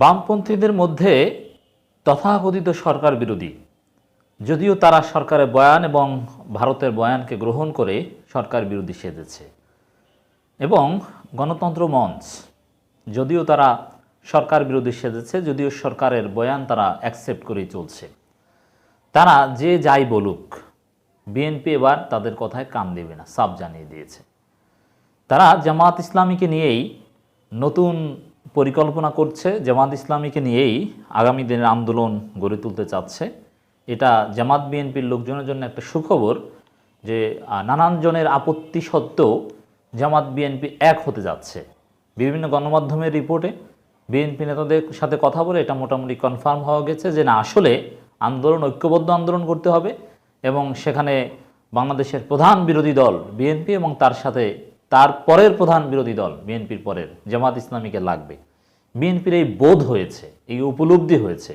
বামপন্থীদের মধ্যে তথাকথিত সরকার বিরোধী। যদিও তারা সরকারের বয়ান এবং ভারতের বয়ানকে গ্রহণ করে সরকার বিরোধী সেজেছে। এবং গণতন্ত্র মঞ্চ, যদিও তারা সরকার বিরোধী সেজেছে, যদিও সরকারের বয়ান তারা অ্যাকসেপ্ট করেই চলছে। তারা যে যাই বলুক, বিএনপি এবার তাদের কথায় কান দেবে না, সাফ জানিয়ে দিয়েছে। তারা জামাত ইসলামীকে নিয়েই নতুন পরিকল্পনা করছে জামাত ইসলামীকে নিয়েই আগামী দিনের আন্দোলন গড়ে তুলতে চাচ্ছে। এটা জামাত বিএনপির লোকজনের জন্য একটা সুখবর যে আহ, নানান জনের আপত্তি সত্ত্বেও জামাত বিএনপি এক হতে যাচ্ছে। বিভিন্ন গণমাধ্যমের রিপোর্টে বিএনপি নেতাদের সাথে কথা বলে এটা মোটামুটি কনফার্ম হওয়া গেছে যে না আসলে আন্দোলন ঐক্যবদ্ধ আন্দোলন করতে হবে এবং সেখানে বাংলাদেশের প্রধান বিরোধী দল বিএনপি এবং তার সাথে তার পরের প্রধান বিরোধী দল, বিএনপির পরের, জামাত ইসলামীকে লাগবে। বিএনপির এই বোধ হয়েছে, এই উপলব্ধি হয়েছে।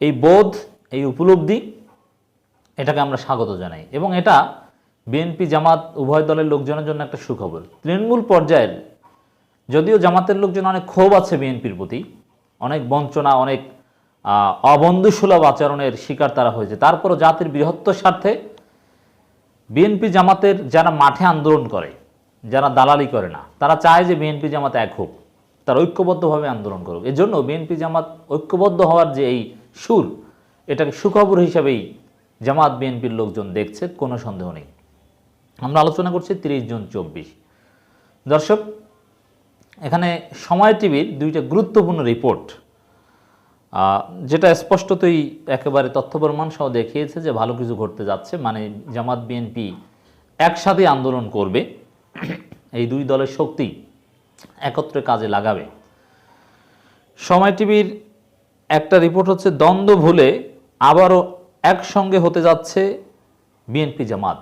এই বোধ, এই উপলব্ধি, এটাকে আমরা স্বাগত জানাই। এবং এটা বিএনপি, জামাত, উভয় দলের লোকজনের জন্য একটা সুখবর। তৃণমূল পর্যায়ের, যদিও জামাতের লোকজন অনেক ক্ষোভ আছে বিএনপির প্রতি, অনেক বঞ্চনা, অনেক অবন্ধুসুলভ আচরণের শিকার তারা হয়েছে। তারপরও জাতির বৃহত্তর স্বার্থে বিএনপি, জামাতের যারা মাঠে আন্দোলন করে যারা দালালি করে না, তারা চায় যে বিএনপি জামাত এক হোক, তারা ঐক্যবদ্ধভাবে আন্দোলন করুক। এজন্য বিএনপি জামাত ঐক্যবদ্ধ হওয়ার যে এই সুর, এটাকে সুখবর হিসাবেই জামাত বিএনপির লোকজন দেখছে, কোনো সন্দেহ নেই। আমরা আলোচনা করছি তিরিশ জুন চব্বিশ। দর্শক, এখানে সময় টিভির দুইটা গুরুত্বপূর্ণ রিপোর্ট যেটা স্পষ্টতই একেবারে তথ্য প্রমাণ সহ দেখিয়েছে যে ভালো কিছু ঘটতে যাচ্ছে মানে জামাত বিএনপি একসাথে আন্দোলন করবে। এই দুই দলের শক্তি একত্রে কাজে লাগাবে। সময় টিভির একটা রিপোর্ট হচ্ছে, দ্বন্দ্ব ভুলে আবারও একসঙ্গে হতে যাচ্ছে বিএনপি জামাত।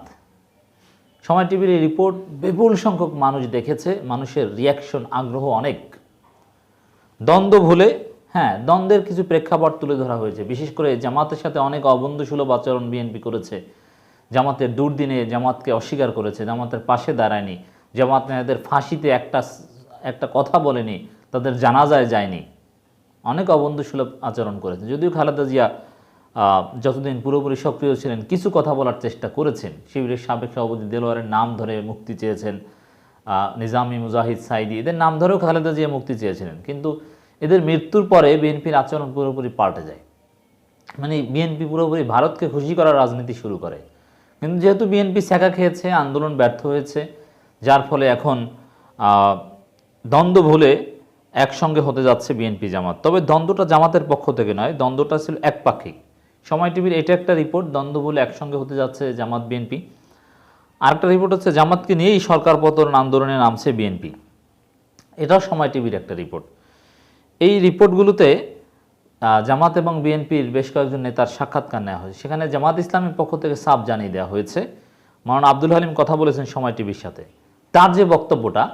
সময় টিভির এই রিপোর্ট বিপুল সংখ্যক মানুষ দেখেছে, মানুষের রিয়াকশন আগ্রহ অনেক। দ্বন্দ্ব ভুলে হ্যাঁ দ্বন্দ্বের কিছু প্রেক্ষাপট তুলে ধরা হয়েছে। বিশেষ করে জামাতের সাথে অনেক অবন্ধুসুলভ আচরণ বিএনপি করেছে। জামাতের দুর্দিনে জামাতকে অস্বীকার করেছে, জামাতের পাশে দাঁড়ায়নি, জামাত নেতাদের ফাঁসিতে একটা একটা কথা বলেনি, তাদের জানাজায় যায়নি। অনেক অবন্ধুসুলভ আচরণ করেছে। যদিও খালেদা জিয়া যতদিন পুরোপুরি সক্রিয় ছিলেন, কিছু কথা বলার চেষ্টা করেছেন। শিবিরের সাবেক সভাপতি দেলোয়ারের নাম ধরে মুক্তি চেয়েছেন নিজামি মুজাহিদ সাইদি, এদের নাম ধরেও খালেদা জিয়া মুক্তি চেয়েছিলেন। কিন্তু এদের মৃত্যুর পরে বিএনপির আচরণ পুরোপুরি পাল্টে যায়। মানে বিএনপি পুরোপুরি ভারতকে খুশি করার রাজনীতি শুরু করে। কিন্তু যেহেতু বিএনপি ছ্যাঁকা খেয়েছে, আন্দোলন ব্যর্থ হয়েছে, যার ফলে এখন দ্বন্দ্ব ভুলে একসঙ্গে হতে যাচ্ছে বিএনপি জামাত। তবে দ্বন্দ্বটা জামাতের পক্ষ থেকে নয়, দ্বন্দ্বটা ছিল একপাক্ষিক সময় টিভির এটা একটা রিপোর্ট, দ্বন্দ্ব ভুলে একসঙ্গে হতে যাচ্ছে জামাত বিএনপি। আরেকটা রিপোর্ট হচ্ছে, জামাতকে নিয়েই সরকার পতন আন্দোলনে নামছে বিএনপি। এটাও সময় টিভির একটা রিপোর্ট। এই রিপোর্টগুলোতে জামাত এবং বিএনপির বেশ কয়েকজন নেতার সাক্ষাৎকার নেওয়া হয়েছে। সেখানে জামাত ইসলামের পক্ষ থেকে সাফ জানিয়ে দেওয়া হয়েছে। মাওলানা আব্দুল হালিম কথা বলেছেন সময় টিভির সাথে। তার যে বক্তব্যটা,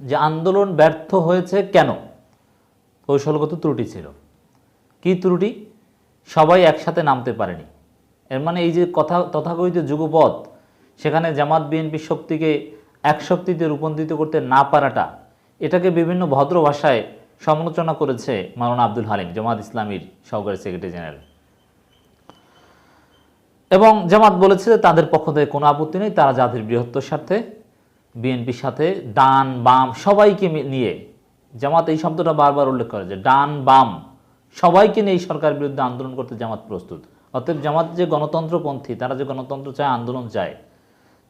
যে আন্দোলন ব্যর্থ হয়েছে কেন? কৌশলগত ত্রুটি ছিল। কি ত্রুটি? সবাই একসাথে নামতে পারেনি। এর মানে এই যে কথা, তথাকথিত যুগপথ, সেখানে জামাত বিএনপির শক্তিকে এক শক্তিতে রূপান্তরিত করতে না পারাটা, এটাকে বিভিন্ন ভদ্র ভাষায় সমালোচনা করেছে মাওলানা আব্দুল হালিম, জামাত ইসলামীর সহকারী সেক্রেটারি জেনারেল। এবং জামাত বলেছে যে তাদের পক্ষ থেকে কোনো আপত্তি নেই, তারা জাতির বৃহত্তর স্বার্থে, বিএনপির সাথে ডান বাম সবাইকে নিয়ে, জামাত এই শব্দটা বারবার উল্লেখ করে যে ডান বাম সবাইকে নিয়ে এই সরকার বিরুদ্ধে আন্দোলন করতে জামাত প্রস্তুত। অতএব জামাত যে গণতন্ত্রপন্থী, তারা যে গণতন্ত্র চায়, আন্দোলন চায়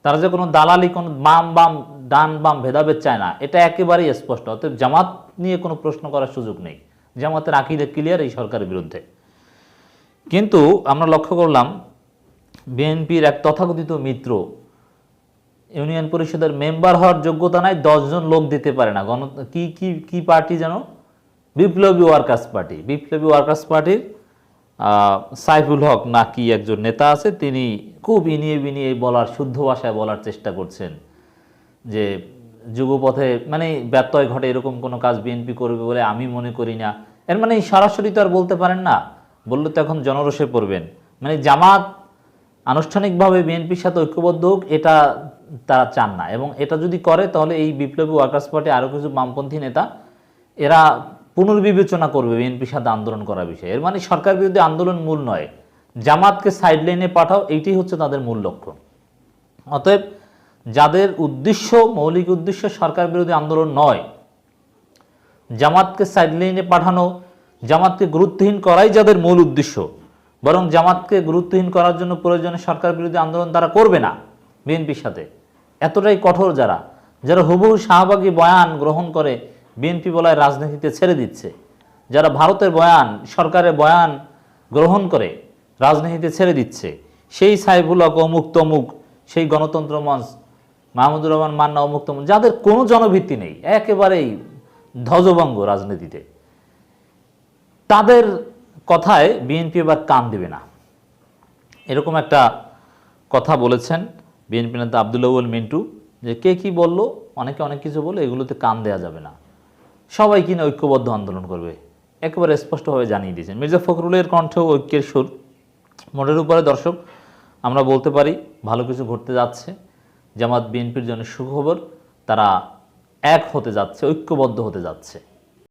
তারা যে কোনো দালালি, কোনো বাম বাম, ডান বাম ভেদাভেদ চায় না। এটা একেবারেই স্পষ্ট। অতএব জামাত নিয়ে কোনো প্রশ্ন করার সুযোগ নেই। জামাতের আকিদে ক্লিয়ার এই সরকারের বিরুদ্ধে। কিন্তু আমরা লক্ষ্য করলাম, বিএনপির এক তথাকথিত মিত্র ইউনিয়ন পরিষদের মেম্বার হওয়ার যোগ্যতা নাই, দশজন লোক দিতে পারে না। গণ কি কি পার্টি যেন? বিপ্লবী ওয়ার্কার্স পার্টি। বিপ্লবী ওয়ার্কার্স পার্টির সাইফুল হক না কি একজন নেতা আছে, তিনি খুব ইনিয়ে বিনিয়ে বলার, শুদ্ধ ভাষায় বলার চেষ্টা করছেন যে যুগপথে মানে ব্যত্যয় ঘটে, এরকম কোনো কাজ বিএনপি করবে বলে আমি মনে করি না। এর মানে সরাসরি তো আর বলতে পারেন না। বললে তো এখন জনরসে পড়বেন। মানে জামাত আনুষ্ঠানিকভাবে বিএনপির সাথে ঐক্যবদ্ধ হোক, এটা তারা চান না। এবং এটা যদি করে, তাহলে এই বিপ্লবী ওয়ার্কার্স পার্টি আরও কিছু বামপন্থী নেতা, এরা পুনর্বিবেচনা করবে বিএনপির সাথে আন্দোলন করা বিষয়ে। এর মানে সরকার বিরোধী আন্দোলন মূল নয়। জামাতকে সাইডলাইনে পাঠাও, এইটাই হচ্ছে তাদের মূল লক্ষ্য। অতএব যাদের উদ্দেশ্য, মৌলিক উদ্দেশ্য সরকার বিরোধী আন্দোলন নয়, জামাতকে সাইডলাইনে পাঠানো, জামাতকে গুরুত্বহীন করাই যাদের মূল উদ্দেশ্য, বরং জামাতকে গুরুত্বহীন করার জন্য প্রয়োজনে সরকার বিরোধী আন্দোলন তারা করবে না বিএনপির সাথে। এতটাই কঠোর যারা যারা হুবহু শাহবাগী বয়ান গ্রহণ করে বিএনপি বলায় রাজনীতিতে ছেড়ে দিচ্ছে। যারা ভারতের বয়ান, সরকারের বয়ান গ্রহণ করে, রাজনীতিতে ছেড়ে দিচ্ছে। সেই সাইফুল হক, অমুক তমুক, সেই গণতন্ত্র মঞ্চ, মাহমুদুর রহমান, মান্না, অমুক তমুক, যাদের কোনো জনভিত্তি নেই, একেবারেই ধ্বজভঙ্গ রাজনীতিতে। তাদের কথায় বিএনপি এবার কান দেবে না। এরকম একটা কথা বলেছেন বিএনপি নেতা আবদুল্লাউল মিন্টু, যে কে কি বলল, অনেকে অনেক কিছু বলে এগুলোতে কান দেওয়া যাবে না। সবাই কিনা ঐক্যবদ্ধ আন্দোলন করবে। একেবারে স্পষ্টভাবে জানিয়ে দিয়েছেন। মির্জা ফখরুলের কণ্ঠে ঐক্যের সুর। মনের উপরে, দর্শক, আমরা বলতে পারি ভালো কিছু ঘটতে যাচ্ছে। জামাত বিএনপির জন্য সুখবর, তারা এক হতে যাচ্ছে, ঐক্যবদ্ধ হতে যাচ্ছে।